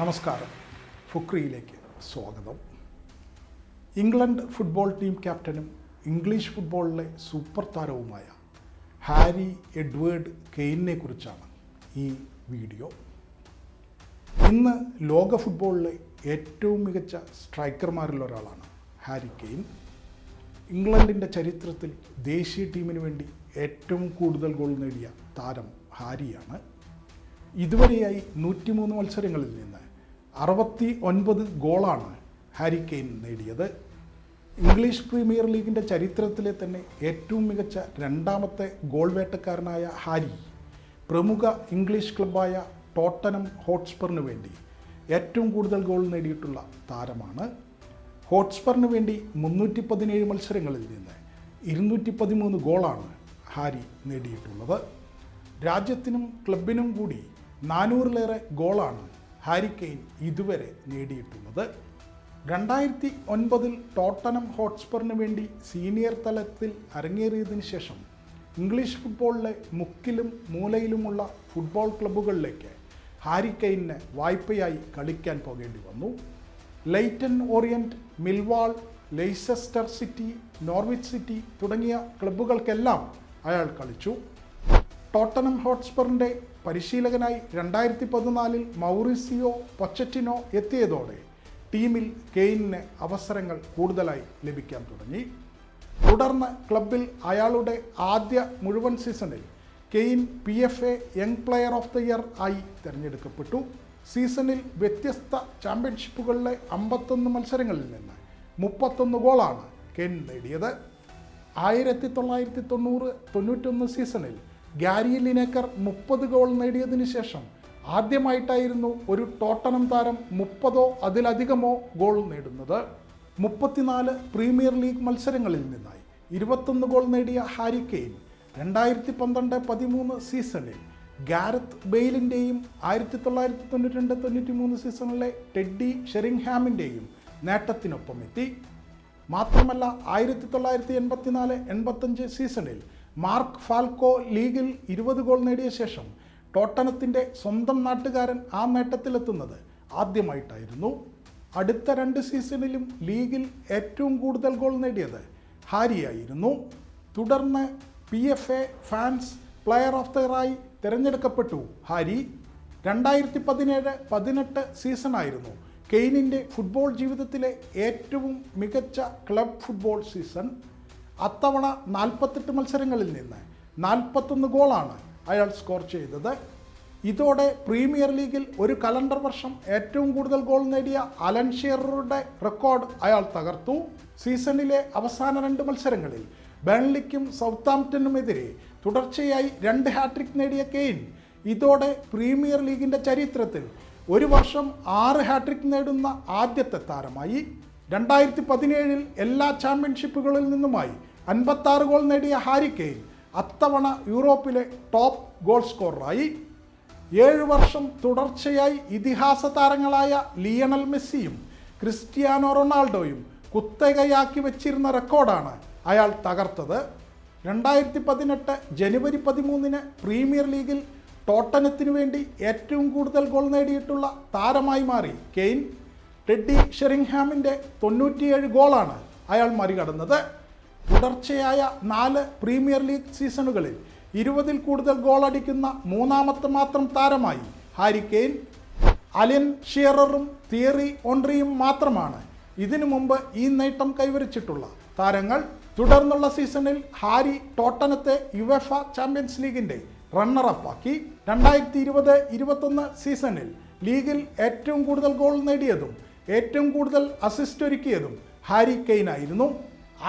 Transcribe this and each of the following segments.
നമസ്കാരം. ഫുക്രിയിലേക്ക് സ്വാഗതം. ഇംഗ്ലണ്ട് ഫുട്ബോൾ ടീം ക്യാപ്റ്റനും ഇംഗ്ലീഷ് ഫുട്ബോളിലെ സൂപ്പർ താരവുമായ ഹാരി എഡ്വേർഡ് കെയിനെ കുറിച്ചാണ് ഈ വീഡിയോ. ഇന്ന് ലോക ഫുട്ബോളിലെ ഏറ്റവും മികച്ച സ്ട്രൈക്കർമാരിൽ ഒരാളാണ് ഹാരി കെയിൻ. ഇംഗ്ലണ്ടിന്റെ ചരിത്രത്തിൽ ദേശീയ ടീമിന് വേണ്ടി ഏറ്റവും കൂടുതൽ ഗോൾ നേടിയ താരം ഹാരിയാണ്. ഇതുവരെയായി നൂറ്റിമൂന്ന് മത്സരങ്ങളിൽ നിന്ന് അറുപത്തി ഒൻപത് ഗോളാണ് ഹാരി കെയിൻ നേടിയത്. ഇംഗ്ലീഷ് പ്രീമിയർ ലീഗിന്റെ ചരിത്രത്തിലെ തന്നെ ഏറ്റവും മികച്ച രണ്ടാമത്തെ ഗോൾ വേട്ടക്കാരനായ ഹാരി പ്രമുഖ ഇംഗ്ലീഷ് ക്ലബ്ബായ ടോട്ടനം ഹോട്ട്സ്പറിന് വേണ്ടി ഏറ്റവും കൂടുതൽ ഗോൾ നേടിയിട്ടുള്ള താരമാണ്. ഹോട്ട്സ്പറിന് വേണ്ടി മുന്നൂറ്റി പതിനേഴ് മത്സരങ്ങളിൽ നിന്ന് ഇരുന്നൂറ്റി പതിമൂന്ന് ഗോളാണ് ഹാരി നേടിയിട്ടുള്ളത്. രാജ്യത്തിനും ക്ലബിനും കൂടി നാനൂറിലേറെ ഗോളാണ് ഹാരി കെയിൻ ഇതുവരെ നേടിയിട്ടുള്ളത്. രണ്ടായിരത്തി ഒൻപതിൽ ടോട്ടനം ഹോട്ട്സ്പറിന് വേണ്ടി സീനിയർ തലത്തിൽ അരങ്ങേറിയതിനു ശേഷം ഇംഗ്ലീഷ് ഫുട്ബോളിലെ മുക്കിലും മൂലയിലുമുള്ള ഫുട്ബോൾ ക്ലബ്ബുകളിലേക്ക് ഹാരി കെയിന് വായ്പയായി കളിക്കാൻ പോകേണ്ടി വന്നു. Leyton Orient Millwall Leicester City Norwich City തുടങ്ങിയ ക്ലബ്ബുകൾക്കെല്ലാം അയാൾ കളിച്ചു. ടോട്ടനം ഹോട്ട്സ്പറിന്റെ പരിശീലകനായി രണ്ടായിരത്തി പതിനാലിൽ മൗറിസിയോ പൊച്ചറ്റിനോ എത്തിയതോടെ ടീമിൽ കെയിനിന് അവസരങ്ങൾ കൂടുതലായി ലഭിക്കാൻ തുടങ്ങി. തുടർന്ന് ക്ലബിൽ അയാളുടെ ആദ്യ മുഴുവൻ സീസണിൽ Kane P F A young player of the year ആയി തിരഞ്ഞെടുക്കപ്പെട്ടു. സീസണിൽ വ്യത്യസ്ത ചാമ്പ്യൻഷിപ്പുകളിലെ അമ്പത്തൊന്ന് മത്സരങ്ങളിൽ നിന്ന് മുപ്പത്തൊന്ന് ഗോളാണ് കെയിൻ നേടിയത്. ആയിരത്തി തൊള്ളായിരത്തി തൊണ്ണൂറ് തൊണ്ണൂറ്റൊന്ന് സീസണിൽ ഗാരി ലിനേക്കർ മുപ്പത് ഗോൾ നേടിയതിനു ശേഷം ആദ്യമായിട്ടായിരുന്നു ഒരു ടോട്ടനം താരം മുപ്പതോ അതിലധികമോ ഗോൾ നേടുന്നത്. മുപ്പത്തിനാല് പ്രീമിയർ ലീഗ് മത്സരങ്ങളിൽ നിന്നായി. ഇരുപത്തൊന്ന് ഗോൾ നേടിയ ഹാരി കെയിൻ രണ്ടായിരത്തി പന്ത്രണ്ട് പതിമൂന്ന് സീസണിൽ ഗാരത്ത് ബെയിലിന്റെയും ആയിരത്തി തൊള്ളായിരത്തി തൊണ്ണൂറ്റി രണ്ട് തൊണ്ണൂറ്റി മൂന്ന് സീസണിലെ ടെഡ്ഡി ഷെറിംഗ്ഹാമിന്റെയും നേട്ടത്തിനൊപ്പം എത്തി മാത്രമല്ല ആയിരത്തി തൊള്ളായിരത്തി എൺപത്തിനാല് എൺപത്തഞ്ച് സീസണിൽ മാർക്ക് ഫാൽക്കോ ലീഗിൽ ഇരുപത് ഗോൾ നേടിയ ശേഷം ടോട്ടനത്തിന്റെ സ്വന്തം നാട്ടുകാരൻ ആ നേട്ടത്തിലെത്തുന്നത് ആദ്യമായിട്ടായിരുന്നു. അടുത്ത രണ്ട് സീസണിലും ലീഗിൽ ഏറ്റവും കൂടുതൽ ഗോൾ നേടിയത് ഹാരിയായിരുന്നു. തുടർന്ന് P F A fans player of the ഇയറായി തിരഞ്ഞെടുക്കപ്പെട്ടു ഹാരി. രണ്ടായിരത്തി പതിനേഴ് പതിനെട്ട് സീസണായിരുന്നു കെയ്നിന്റെ ഫുട്ബോൾ ജീവിതത്തിലെ ഏറ്റവും മികച്ച ക്ലബ് ഫുട്ബോൾ സീസൺ. അത്തവണ നാൽപ്പത്തെട്ട് മത്സരങ്ങളിൽ നിന്ന് നാൽപ്പത്തൊന്ന് ഗോളാണ് അയാൾ സ്കോർ ചെയ്തത്. ഇതോടെ പ്രീമിയർ ലീഗിൽ ഒരു കലണ്ടർ വർഷം ഏറ്റവും കൂടുതൽ ഗോൾ നേടിയ അലൻ ഷീററുടെ റെക്കോർഡ് അയാൾ തകർത്തു. സീസണിലെ അവസാന രണ്ട് മത്സരങ്ങളിൽ ബേൺലിക്കും സൗത്താംപ്റ്റനുമെതിരെ തുടർച്ചയായി രണ്ട് ഹാട്രിക് നേടിയ കെയിൻ. ഇതോടെ പ്രീമിയർ ലീഗിന്റെ ചരിത്രത്തിൽ ഒരു വർഷം ആറ് ഹാട്രിക് നേടുന്ന ആദ്യത്തെ താരമായി. രണ്ടായിരത്തി പതിനേഴിൽ എല്ലാ ചാമ്പ്യൻഷിപ്പുകളിൽ നിന്നുമായി അൻപത്താറ് ഗോൾ നേടിയ ഹാരി കെയ്ൻ അത്തവണ യൂറോപ്പിലെ ടോപ്പ് ഗോൾ സ്കോററായി. ഏഴ് വർഷം തുടർച്ചയായി ഇതിഹാസ താരങ്ങളായ ലിയണൽ മെസ്സിയും ക്രിസ്റ്റിയാനോ റൊണാൾഡോയും കുത്തകയാക്കി വെച്ചിരുന്ന റെക്കോർഡാണ് അയാൾ തകർത്തത്. രണ്ടായിരത്തി പതിനെട്ട് ജനുവരി പതിമൂന്നിന് പ്രീമിയർ ലീഗിൽ ടോട്ടനത്തിനു വേണ്ടി ഏറ്റവും കൂടുതൽ ഗോൾ നേടിയിട്ടുള്ള താരമായി മാറി കെയ്ൻ. ടെഡ്ഡി ഷെറിംഗ്ഹാമിന്റെ തൊണ്ണൂറ്റിയേഴ് ഗോളാണ് അയാൾ മറികടന്നത്. തുടർച്ചയായ നാല് പ്രീമിയർ ലീഗ് സീസണുകളിൽ ഇരുപതിൽ കൂടുതൽ ഗോൾ അടിക്കുന്ന മൂന്നാമത്തെ മാത്രം താരമായി ഹാരി കെയ്ൻ അലിൻ ഷിയററും തിയറി ഓൺറിയും മാത്രമാണ് ഇതിനു മുമ്പ് ഈ നേട്ടം കൈവരിച്ചിട്ടുള്ള താരങ്ങൾ. തുടർന്നുള്ള സീസണിൽ ഹാരി ടോട്ടനത്തെ യുവഫ ചാമ്പ്യൻസ് ലീഗിന്റെ റണ്ണറപ്പാക്കി. രണ്ടായിരത്തി ഇരുപത് ഇരുപത്തൊന്ന് സീസണിൽ ലീഗിൽ ഏറ്റവും കൂടുതൽ ഗോൾ നേടിയതും ഏറ്റവും കൂടുതൽ അസിസ്റ്റ് ഒരുക്കിയതും ഹാരി കെയ്നായിരുന്നു.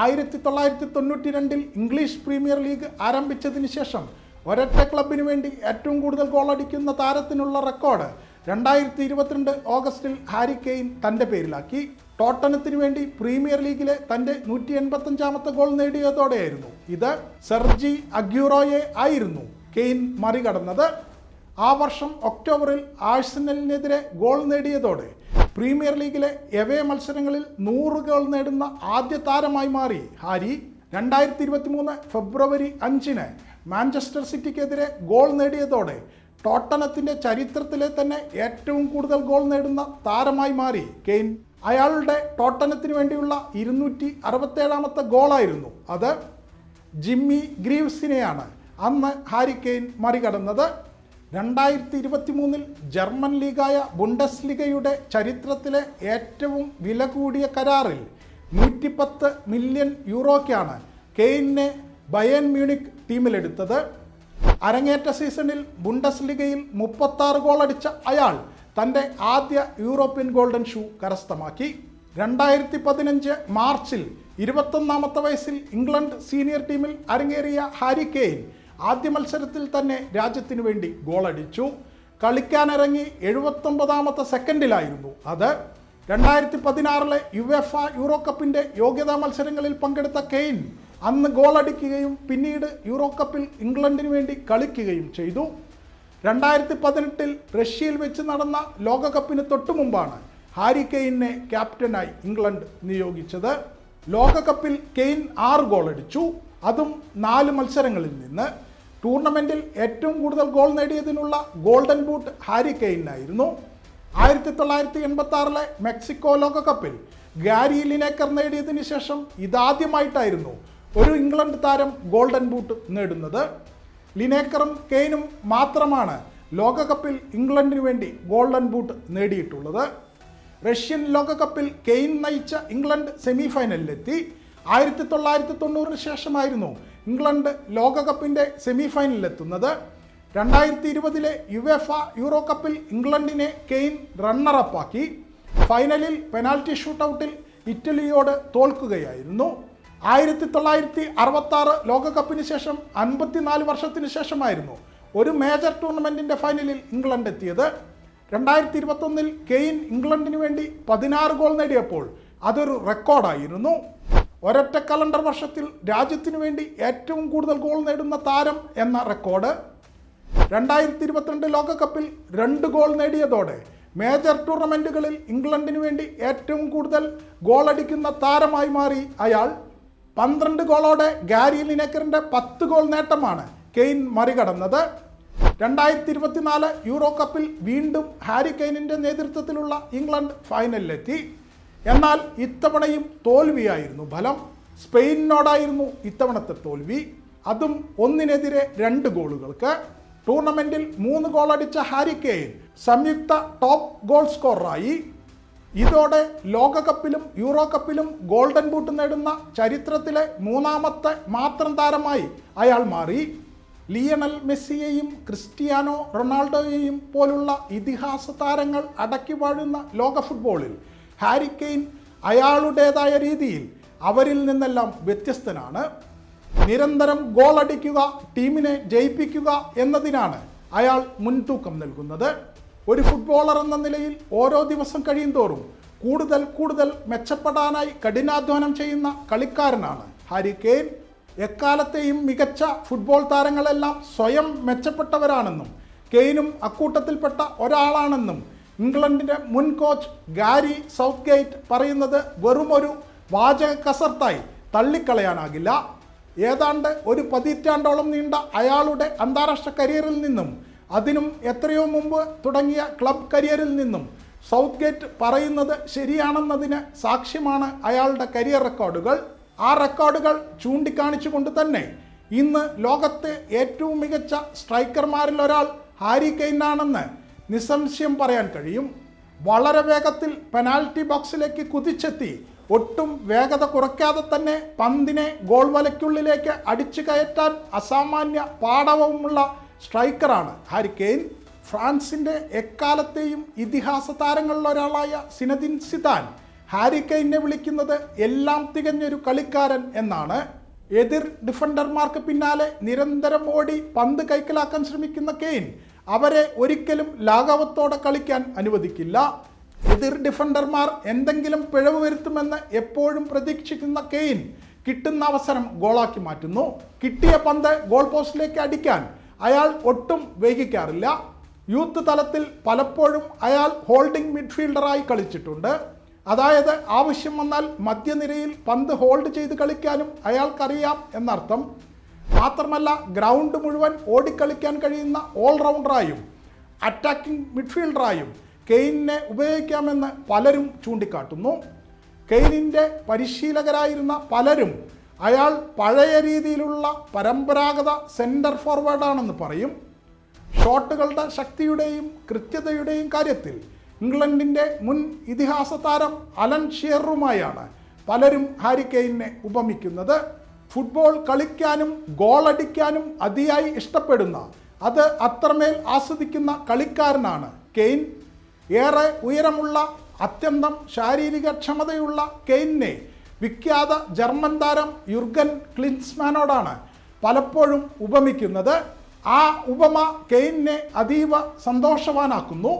ആയിരത്തി തൊള്ളായിരത്തി തൊണ്ണൂറ്റി രണ്ടിൽ ഇംഗ്ലീഷ് പ്രീമിയർ ലീഗ് ആരംഭിച്ചതിന് ശേഷം ഒരൊറ്റ ക്ലബിന് വേണ്ടി ഏറ്റവും കൂടുതൽ ഗോളടിക്കുന്ന താരത്തിനുള്ള റെക്കോർഡ് രണ്ടായിരത്തി ഇരുപത്തിരണ്ട് ഓഗസ്റ്റിൽ ഹാരി കെയ്ൻ തന്റെ പേരിലാക്കി. ടോട്ടനത്തിന് വേണ്ടി പ്രീമിയർ ലീഗിലെ തന്റെ നൂറ്റി എൺപത്തഞ്ചാമത്തെ ഗോൾ നേടിയതോടെയായിരുന്നു. ഇത് സെർജി അഗ്യൂറോയെ ആയിരുന്നു കെയ്ൻ മറികടന്നത്. ആ വർഷം ഒക്ടോബറിൽ ആഴ്സണലിനെതിരെ ഗോൾ നേടിയതോടെ പ്രീമിയർ ലീഗിലെ എവേ മത്സരങ്ങളിൽ നൂറ് ഗോൾ നേടുന്ന ആദ്യ താരമായി മാറി. ഹാരി രണ്ടായിരത്തി ഇരുപത്തി മൂന്ന് ഫെബ്രുവരി അഞ്ചിന് മാഞ്ചസ്റ്റർ സിറ്റിക്കെതിരെ ഗോൾ നേടിയതോടെ ടോട്ടനത്തിന്റെ ചരിത്രത്തിലെ തന്നെ ഏറ്റവും കൂടുതൽ ഗോൾ നേടുന്ന താരമായി മാറി. കെയ്ൻ അയാളുടെ ടോട്ടനത്തിന് വേണ്ടിയുള്ള ഇരുന്നൂറ്റി അറുപത്തേഴാമത്തെ ഗോളായിരുന്നു അത്. ജിമ്മി ഗ്രീവ്സിനെയാണ് അന്ന് ഹാരി കെയ്ൻ മറികടന്നത്. രണ്ടായിരത്തി ഇരുപത്തി മൂന്നിൽ ജർമ്മൻ ലീഗായ ബുണ്ടസ് ലീഗയുടെ ചരിത്രത്തിലെ ഏറ്റവും വില കൂടിയ കരാറിൽ നൂറ്റിപ്പത്ത് മില്യൺ യൂറോയ്ക്കാണ് കെയിനെ ബയൻ മ്യൂണിക് ടീമിലെടുത്തത്. അരങ്ങേറ്റ സീസണിൽ ബുണ്ടസ് ലീഗയിൽ മുപ്പത്താറ് ഗോളടിച്ച അയാൾ തന്റെ ആദ്യ യൂറോപ്യൻ ഗോൾഡൻ ഷൂ കരസ്ഥമാക്കി. രണ്ടായിരത്തി പതിനഞ്ച് മാർച്ചിൽ ഇരുപത്തൊന്നാമത്തെ വയസ്സിൽ ഇംഗ്ലണ്ട് സീനിയർ ടീമിൽ അരങ്ങേറിയ ഹാരി കെയ്ൻ ആദ്യ മത്സരത്തിൽ തന്നെ രാജ്യത്തിന് വേണ്ടി ഗോളടിച്ചു കളിക്കാനിറങ്ങി എഴുപത്തൊമ്പതാമത്തെ സെക്കൻഡിലായിരുന്നു അത്. രണ്ടായിരത്തി പതിനാറിലെ യു എഫ് ആ യൂറോ കപ്പിന്റെ യോഗ്യതാ മത്സരങ്ങളിൽ പങ്കെടുത്ത കെയിൻ അന്ന് ഗോളടിക്കുകയും പിന്നീട് യൂറോ കപ്പിൽ ഇംഗ്ലണ്ടിന് വേണ്ടി കളിക്കുകയും ചെയ്തു. രണ്ടായിരത്തി പതിനെട്ടിൽ റഷ്യയിൽ വെച്ച് നടന്ന ലോകകപ്പിന് തൊട്ടു മുമ്പാണ് ഹാരി കെയിനെ ക്യാപ്റ്റനായി ഇംഗ്ലണ്ട് നിയോഗിച്ചത്. ലോകകപ്പിൽ കെയിൻ ആറ് ഗോളടിച്ചു അതും നാല് മത്സരങ്ങളിൽ നിന്ന്. ടൂർണമെന്റിൽ ഏറ്റവും കൂടുതൽ ഗോൾ നേടിയതിനുള്ള ഗോൾഡൻ ബൂട്ട് ഹാരി കെയ്നായിരുന്നു. ആയിരത്തി തൊള്ളായിരത്തി എൺപത്തി ആറിലെ മെക്സിക്കോ ലോകകപ്പിൽ ഗാരി ലിനേക്കർ നേടിയതിന് ശേഷം ഇതാദ്യമായിട്ടായിരുന്നു ഒരു ഇംഗ്ലണ്ട് താരം ഗോൾഡൻ ബൂട്ട് നേടുന്നത്. ലിനേക്കറും കെയ്നും മാത്രമാണ് ലോകകപ്പിൽ ഇംഗ്ലണ്ടിന് വേണ്ടി ഗോൾഡൻ ബൂട്ട് നേടിയിട്ടുള്ളത്. റഷ്യൻ ലോകകപ്പിൽ കെയ്ൻ നയിച്ച ഇംഗ്ലണ്ട് സെമിഫൈനലിലെത്തി. ആയിരത്തി തൊള്ളായിരത്തി തൊണ്ണൂറിന് ശേഷമായിരുന്നു ഇംഗ്ലണ്ട് ലോകകപ്പിന്റെ സെമി ഫൈനലിലെത്തുന്നത് രണ്ടായിരത്തി ഇരുപതിലെ യുവേഫ യൂറോ കപ്പിൽ ഇംഗ്ലണ്ടിനെ കെയ്ൻ റണ്ണറപ്പാക്കി. ഫൈനലിൽ പെനാൽറ്റി ഷൂട്ടൗട്ടിൽ ഇറ്റലിയോട് തോൽക്കുകയായിരുന്നു. ആയിരത്തി തൊള്ളായിരത്തി അറുപത്തി ആറ് ലോകകപ്പിന് ശേഷം അൻപത്തിനാല് വർഷത്തിന് ശേഷമായിരുന്നു ഒരു മേജർ ടൂർണമെന്റിന്റെ ഫൈനലിൽ ഇംഗ്ലണ്ട് എത്തിയത്. രണ്ടായിരത്തി ഇരുപത്തൊന്നിൽ കെയ്ൻ ഇംഗ്ലണ്ടിന് വേണ്ടി പതിനാറ് ഗോൾ നേടിയപ്പോൾ അതൊരു റെക്കോർഡായിരുന്നു. ഒരൊറ്റ കലണ്ടർ വർഷത്തിൽ രാജ്യത്തിനു വേണ്ടി ഏറ്റവും കൂടുതൽ ഗോൾ നേടുന്ന താരം എന്ന റെക്കോർഡ്. രണ്ടായിരത്തി ഇരുപത്തിരണ്ട് ലോകകപ്പിൽ രണ്ട് ഗോൾ നേടിയതോടെ മേജർ ടൂർണമെന്റുകളിൽ ഇംഗ്ലണ്ടിന് വേണ്ടി ഏറ്റവും കൂടുതൽ ഗോൾ അടിക്കുന്ന താരമായി മാറി അയാൾ. പന്ത്രണ്ട് ഗോളോടെ ഗാരി ലിനക്കറിന്റെ പത്ത് ഗോൾ നേട്ടമാണ് കെയ്ൻ മറികടന്നത്. രണ്ടായിരത്തി ഇരുപത്തിനാല് യൂറോ കപ്പിൽ വീണ്ടും ഹാരി കെയ്നിന്റെ നേതൃത്വത്തിലുള്ള ഇംഗ്ലണ്ട് ഫൈനലിലെത്തി. എന്നാൽ ഇത്തവണയും തോൽവിയായിരുന്നു. ഫലം സ്പെയിനിനോടായിരുന്നു ഇത്തവണത്തെ തോൽവി. അതും ഒന്നിനെതിരെ രണ്ട് ഗോളുകൾക്ക്. ടൂർണമെന്റിൽ മൂന്ന് ഗോളടിച്ച അടിച്ച ഹാരി കെയ്ൻ സംയുക്ത ടോപ്പ് ഗോൾ സ്കോററായി. ഇതോടെ ലോകകപ്പിലും യൂറോ കപ്പിലും ഗോൾഡൻ ബൂട്ട് നേടുന്ന ചരിത്രത്തിലെ മൂന്നാമത്തെ മാത്രം താരമായി അയാൾ മാറി. ലിയണൽ മെസ്സിയെയും ക്രിസ്റ്റിയാനോ റൊണാൾഡോയെയും പോലുള്ള ഇതിഹാസ താരങ്ങൾ അടക്കി വാഴുന്ന ലോക ഫുട്ബോളിൽ ഹാരി കെയ്ൻ അയാളുടേതായ രീതിയിൽ അവരിൽ നിന്നെല്ലാം വ്യത്യസ്തനാണ്. നിരന്തരം ഗോളടിക്കുക ടീമിനെ ജയിപ്പിക്കുക എന്നതിനാണ് അയാൾ മുൻതൂക്കം നൽകുന്നത്. ഒരു ഫുട്ബോളർ എന്ന നിലയിൽ ഓരോ ദിവസം കഴിയുന്തോറും കൂടുതൽ കൂടുതൽ മെച്ചപ്പെടാനായി കഠിനാധ്വാനം ചെയ്യുന്ന കളിക്കാരനാണ് ഹാരി കെയ്ൻ എക്കാലത്തെയും മികച്ച ഫുട്ബോൾ താരങ്ങളെല്ലാം സ്വയം മെച്ചപ്പെട്ടവരാണെന്നും കെയ്നും അക്കൂട്ടത്തിൽപ്പെട്ട ഒരാളാണെന്നും ഇംഗ്ലണ്ടിന്റെ മുൻ കോച്ച് ഗാരി സൗത്ത് ഗേറ്റ് പറയുന്നത് വെറുമൊരു വാചക കസർത്തായി തള്ളിക്കളയാനാകില്ല. ഏതാണ്ട് ഒരു പതിറ്റാണ്ടോളം നീണ്ട അയാളുടെ അന്താരാഷ്ട്ര കരിയറിൽ നിന്നും അതിനും എത്രയോ മുമ്പ് തുടങ്ങിയ ക്ലബ് കരിയറിൽ നിന്നും സൗത്ത് ഗേറ്റ് പറയുന്നത് ശരിയാണെന്നതിന് സാക്ഷ്യമാണ് അയാളുടെ കരിയർ റെക്കോർഡുകൾ. ആ റെക്കോർഡുകൾ ചൂണ്ടിക്കാണിച്ചുകൊണ്ട് തന്നെ ഇന്ന് ലോകത്തെ ഏറ്റവും മികച്ച സ്ട്രൈക്കർമാരിൽ ഒരാൾ ഹാരി കെയ്നാണെന്ന് നിസ്സംശയം പറയാൻ കഴിയും. വളരെ വേഗത്തിൽ പെനാൽറ്റി ബോക്സിലേക്ക് കുതിച്ചെത്തി. ഒട്ടും വേഗത കുറയ്ക്കാതെ തന്നെ പന്തിനെ ഗോൾ വലയ്ക്കുള്ളിലേക്ക് അടിച്ചു കയറ്റാൻ അസാമാന്യ പാടവമുള്ള സ്ട്രൈക്കറാണ് ഹാരി കെയ്ൻ ഫ്രാൻസിന്റെ എക്കാലത്തെയും ഇതിഹാസ താരങ്ങളിലൊരാളായ സിനദിൻ സിദാൻ. ഹാരി കെയ്നെ വിളിക്കുന്നത് എല്ലാം തികഞ്ഞൊരു കളിക്കാരൻ എന്നാണ്. എതിർ ഡിഫൻഡർമാർക്ക് പിന്നാലെ നിരന്തരം ഓടി പന്ത് കൈക്കലാക്കാൻ ശ്രമിക്കുന്ന കെയ്ൻ അവരെ ഒരിക്കലും ലാഘവത്തോടെ കളിക്കാൻ അനുവദിക്കില്ല. എതിർ ഡിഫൻഡർമാർ എന്തെങ്കിലും പിഴവ് വരുത്തുമെന്ന് എപ്പോഴും പ്രതീക്ഷിക്കുന്ന കെയിൻ കിട്ടുന്ന അവസരം ഗോളാക്കി മാറ്റുന്നു. കിട്ടിയ പന്ത് ഗോൾ പോസ്റ്റിലേക്ക് അടിക്കാൻ അയാൾ ഒട്ടും വൈകിക്കാറില്ല. യൂത്ത് തലത്തിൽ പലപ്പോഴും അയാൾ ഹോൾഡിംഗ് മിഡ്ഫീൽഡറായി കളിച്ചിട്ടുണ്ട്. അതായത് ആവശ്യം വന്നാൽ മധ്യനിരയിൽ പന്ത് ഹോൾഡ് ചെയ്ത് കളിക്കാനും അയാൾക്കറിയാം എന്നർത്ഥം. മാത്രമല്ല ഗ്രൗണ്ട് മുഴുവൻ ഓടിക്കളിക്കാൻ കഴിയുന്ന ഓൾറൗണ്ടറായും അറ്റാക്കിംഗ് മിഡ്ഫീൽഡറായും കെയിനിനെ ഉപയോഗിക്കാമെന്ന് പലരും ചൂണ്ടിക്കാട്ടുന്നു. കെയിനിന്റെ പരിശീലകരായിരുന്ന പലരും അയാൾ പഴയ രീതിയിലുള്ള പരമ്പരാഗത സെന്റർ ഫോർവേഡാണെന്ന് പറയും. ഷോട്ടുകളുടെ ശക്തിയുടെയും കൃത്യതയുടെയും കാര്യത്തിൽ ഇംഗ്ലണ്ടിന്റെ മുൻ ഇതിഹാസ താരം അലൻ ഷിയറുമായാണ് പലരും ഹാരി കെയിനെ ഉപമിക്കുന്നത്. ഫുട്ബോൾ കളിക്കാനും ഗോളടിക്കാനും അതിയായി ഇഷ്ടപ്പെടുന്ന അത് അത്രമേൽ ആസ്വദിക്കുന്ന കളിക്കാരനാണ് കെയ്ൻ. ഏറെ ഉയരമുള്ള അത്യന്തം ശാരീരിക ക്ഷമതയുള്ള കെയ്നെ വിഖ്യാത ജർമ്മൻ താരം യുർഗൻ ക്ലിൻസ്മാനോടാണ് പലപ്പോഴും ഉപമിക്കുന്നത്. ആ ഉപമ കെയ്നെ അതീവ സന്തോഷവാനാക്കുന്നു.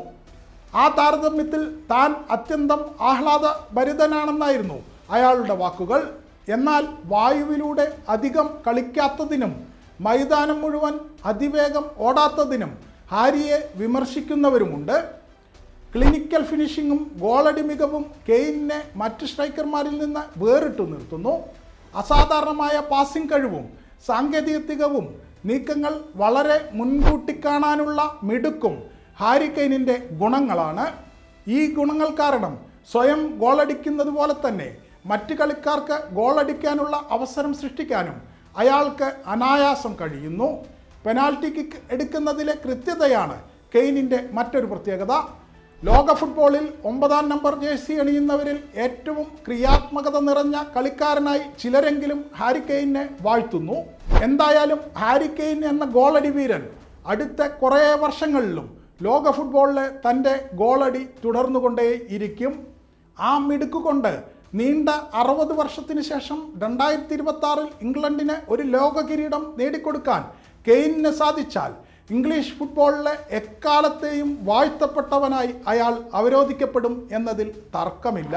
ആ താരതമ്യത്തിൽ താൻ അത്യന്തം ആഹ്ലാദ ഭരിതനാണെന്നായിരുന്നു അയാളുടെ വാക്കുകൾ. എന്നാൽ വായുവിലൂടെ അധികം കളിക്കാത്തതിനും മൈതാനം മുഴുവൻ അതിവേഗം ഓടാത്തതിനും ഹാരിയെ വിമർശിക്കുന്നവരുമുണ്ട്. ക്ലിനിക്കൽ ഫിനിഷിങ്ങും ഗോളടി മികവും കെയിനെ മറ്റ് സ്ട്രൈക്കർമാരിൽ നിന്ന് വേറിട്ടു നിർത്തുന്നു. അസാധാരണമായ പാസിംഗ് കഴിവും സാങ്കേതിക തികവും നീക്കങ്ങൾ വളരെ മുൻകൂട്ടി കാണാനുള്ള മിടുക്കും ഹാരി കെയിനിന്റെ ഗുണങ്ങളാണ്. ഈ ഗുണങ്ങൾ കാരണം സ്വയം ഗോളടിക്കുന്നത് പോലെ തന്നെ മറ്റ് കളിക്കാർക്ക് ഗോളടിക്കാനുള്ള അവസരം സൃഷ്ടിക്കാനും അയാൾക്ക് അനായാസം കഴിയുന്നു. പെനാൽറ്റി കിക്ക് എടുക്കുന്നതിലെ കൃത്യതയാണ് കെയിനിന്റെ മറ്റൊരു പ്രത്യേകത. ലോക ഫുട്ബോളിൽ ഒമ്പതാം നമ്പർ ജേഴ്സി അണിയുന്നവരിൽ ഏറ്റവും ക്രിയാത്മകത നിറഞ്ഞ കളിക്കാരനായി ചിലരെങ്കിലും ഹാരി കെയിനെ വാഴ്ത്തുന്നു. എന്തായാലും ഹാരി കെയിൻ എന്ന ഗോളടി വീരൻ അടുത്ത കുറേ വർഷങ്ങളിലും ലോക ഫുട്ബോളിലെ തന്റെ ഗോളടി തുടർന്നുകൊണ്ടേയിരിക്കും. ആ മിടുക്ക് കൊണ്ട് നീണ്ട അറുപത് വർഷത്തിന് ശേഷം രണ്ടായിരത്തി ഇരുപത്തി ആറിൽ ഇംഗ്ലണ്ടിന് ഒരു ലോക കിരീടം നേടിക്കൊടുക്കാൻ കെയിനിന് സാധിച്ചാൽ ഇംഗ്ലീഷ് ഫുട്ബോളിലെ എക്കാലത്തെയും വാഴ്ത്തപ്പെട്ടവനായി അയാൾ അവരോധിക്കപ്പെടും എന്നതിൽ തർക്കമില്ല.